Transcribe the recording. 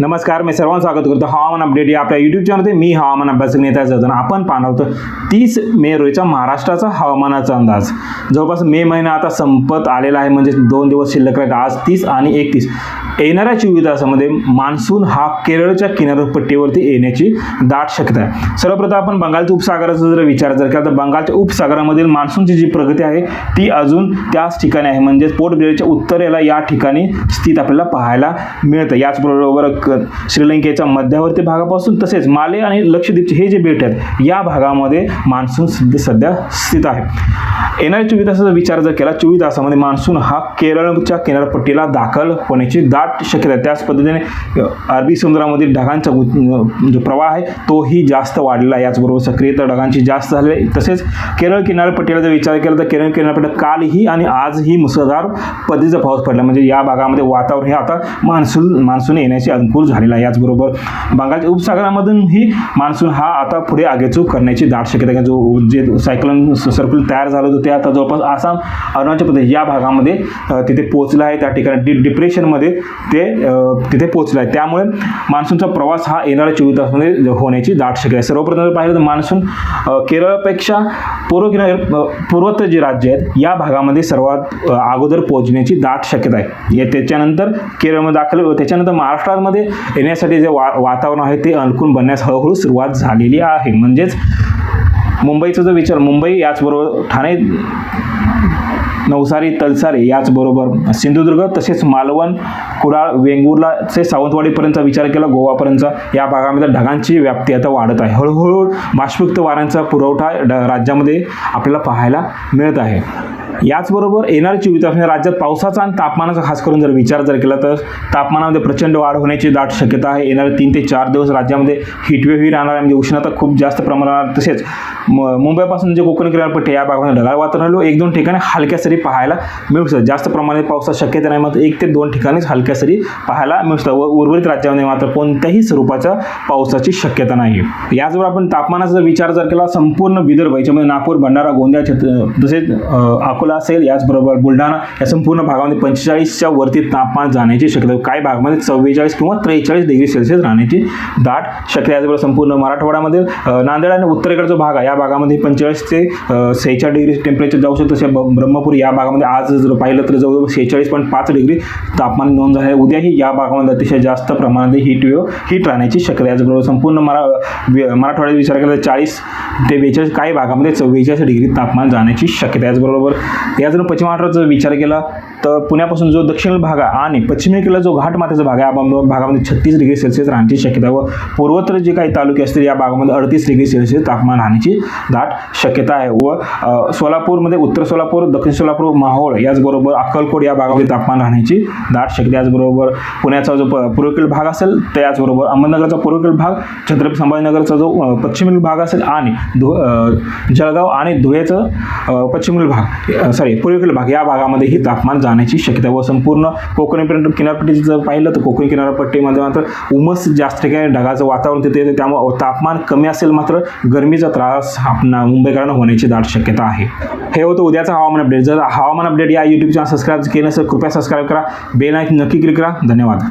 नमस्कार मी सर्वांचं स्वागत करतो. हवामान अपडेट या आपल्या युट्यूब चॅनलमध्ये मी हवामान अभ्यासक नेता जातो आपण पाहणार होतो तीस मे रोजीचा महाराष्ट्राचा हवामानाचा अंदाज. जवळपास मे महिना आता संपत आलेला आहे म्हणजे दोन दिवस शिल्लक राहिले. आज तीस आणि एकतीस. येणाऱ्या चोवीस तासामध्ये मान्सून हा केरळच्या किनारपट्टीवरती येण्याची दाट शक्यता आहे. सर्वप्रथम आपण बंगालच्या उपसागराचा जर विचार जर केला तर बंगालच्या उपसागरामधील मान्सूनची जी प्रगती आहे ती अजून त्याच ठिकाणी आहे. म्हणजेच पोर्ट ब्लेअरच्या उत्तरेला या ठिकाणी स्थित आपल्याला पाहायला मिळतं. याचबरोबर क- श्रीलंकेच्या मध्यावर्ती भागापासून तसेच माले आणि लक्षद्वीपचे हे जे बेट आहेत या भागामध्ये मान्सून सध्या सध्या स्थित आहे. येणाऱ्या चोवीस तासाचा विचार जर केला चोवीस तासामध्ये मान्सून हा केरळच्या किनारपट्टीला दाखल होण्याची दाट शक्यता आहे. त्याच पद्धतीने अरबी समुद्रामधील ढगांचा गु- जो प्रवाह आहे तोही जास्त वाढलेला आहे. याचबरोबर सक्रियता ढगांची जास्त झाले तसेच केरळ किनारपट्टीला जर विचार केला तर केरळ किनारपट्टी कालही आणि आजही मुसळधार पद्धतीचा पाऊस पडला. म्हणजे या भागामध्ये वातावरण हे आता मान्सून मान्सून येण्याची अनुकूल झालेला आहे. याचबरोबर बंगालच्या उपसागरामधूनही मान्सून हा आता पुढे आगेचूक करण्याची दाट शक्यता आहे. जो जे सायक्लोन सर्कल तयार झालं होतं ते आता जवळपास आसाम अरुणाचल प्रदेश या भागामध्ये तिथे पोहोचलं आहे. त्या ठिकाणी डि डिप्रेशनमध्ये ते तिथे पोहोचलं आहे. त्यामुळे मान्सूनचा प्रवास हा येणाऱ्या चोवीस तासामध्ये होण्याची दाट शक्यता आहे. सर्वप्रथम जर पाहिलं तर मान्सून केरळपेक्षा पूर्व किनार पूर्वोत्तर पूर्वत्र जे राज्य आहेत या भागामध्ये सर्वात अगोदर पोहोचण्याची दाट शक्यता आहे. या त्याच्यानंतर केरळमध्ये दाखल त्याच्यानंतर महाराष्ट्रामध्ये येण्यासाठी जे वा वातावरण आहे ते अनुकूल बनण्यास हळूहळू सुरुवात झालेली आहे. म्हणजेच मुंबईचा जर विचार मुंबई याचबरोबर ठाणे नवसारी तलसारी याचबरोबर सिंधुदुर्ग तसेच मालवण कुडाळ वेंगुर्लाचे सावंतवाडीपर्यंतचा विचार केला गोवापर्यंतचा या भागामध्ये ढगांची व्याप्ती आता वाढत आहे. हळूहळू बाष्पयुक्त वाऱ्यांचा पुरवठा ड- राज्यामध्ये आपल्याला पाहायला मिळत आहे. याचबरोबर येणाऱ्या चोवीस तास राज्यात पावसाचा आणि तापमानाचा खास करून जर विचार जर केला तर तापमानामध्ये प्रचंड वाढ होण्याची दाट शक्यता आहे. येणारे तीन ते चार दिवस राज्यामध्ये हिटवेव्हही राहणार आहे. म्हणजे उष्णता खूप जास्त प्रमाणात तसेच म- मुंबईपासून जे कोकण किनारपट्टी या भागामध्ये ढगाळ वातावरण एक दोन ठिकाणी हलक्या सरी पाहायला मिळू शकतात. जास्त प्रमाणात पावसाची शक्यता नाही मात्र एक ते दोन ठिकाणीच हलक्या सरी पाहायला मिळू शकतात. व उर्वरित राज्यामध्ये मात्र कोणत्याही स्वरूपाच्या पावसाची शक्यता नाही. याचबरोबर आपण तापमानाचा जर विचार जर केला संपूर्ण विदर्भ याच्यामध्ये नागपूर भंडारा गोंदिया छत्र तसेच अकोला अकोला असेल याचबरोबर बुलढाणा या संपूर्ण भागामध्ये पंचेचाळीसच्या वरती तापमान जाण्याची शक्यता काही भागामध्ये चव्वेचाळीस किंवा त्रेचाळीस डिग्री सेल्सिअस राहण्याची दाट शक्यता याचबरोबर संपूर्ण मराठवाड्यामध्ये नांदेड आणि उत्तरेकडचा भाग आहे या भागामध्ये पंचेचाळीस ते सेहेचाळीस डिग्री टेम्परेचर जाऊ शकतं. तसे ब- ब्रह्मपूर या भागामध्ये आज जर पाहिलं तर जवळजवळ सेहेचाळीस पॉईंट पाच डिग्री तापमान नोंद झाले आहे उद्याही या भागामध्ये अतिशय जास्त प्रमाणात हीट वेव हीट राहण्याची शक्यता आहे. याचबरोबर संपूर्ण मरा मराठवाड्यात विचार केला तर चाळीस ते बेचाळीस काही भागामध्ये चव्वेचाळीस डिग्री तापमान जाण्याची शक्यता आहे. याचबरोबर या जर पश्चिम महाराष्ट्राचा जर विचार केला तर पुण्यापासून जो दक्षिण भाग आहे आणि पश्चिमेकडला जो घाटमाथ्याचा भाग आहे भागामध्ये छत्तीस डिग्री सेल्सिअस राहण्याची शक्यता व पूर्वत्र जे काही तालुके असतील या भागामध्ये अडतीस डिग्री सेल्सिअस तापमान राहण्याची दाट शक्यता आहे व सोलापूरमध्ये उत्तर सोलापूर दक्षिण सोलापूर माहोळ याचबरोबर अक्कलकोट या भागामध्ये तापमान राहण्याची दाट शक्यता याचबरोबर पुण्याचा जो प- पूर्वेकडील भाग असेल त्याचबरोबर अहमदनगरचा पूर्वेकडील भाग छत्रपती संभाजीनगरचा जो पश्चिमेल पश्चिमेकडील भाग असेल आणि धु जळगाव आणि धुळेचा पश्चिमेल पश्चिमेकडील भाग. सॉरी पूर्वेकडील भाग या भागामध्येही तापमान जाण्याची शक्यता व संपूर्ण कोकणी किनारपट्टीचं जर पाहिलं तर कोकणी किनारपट्टीमध्ये मात्र उमस जास्त ठिकाणी ढगाचं वातावरण तिथे येते. त्यामुळे तापमान कमी असेल मात्र गरमीचा त्रास आपणा मुंबईकरांना होण्याची दाट शक्यता आहे. हे होतं उद्याचं हवामान अपडेट जर हवामान अपडेट या यूट्यूब चॅनल सबस्क्राईब केलं तर कृपया सबस्क्राईब करा. बेल नक्की क्लिक करा. धन्यवाद.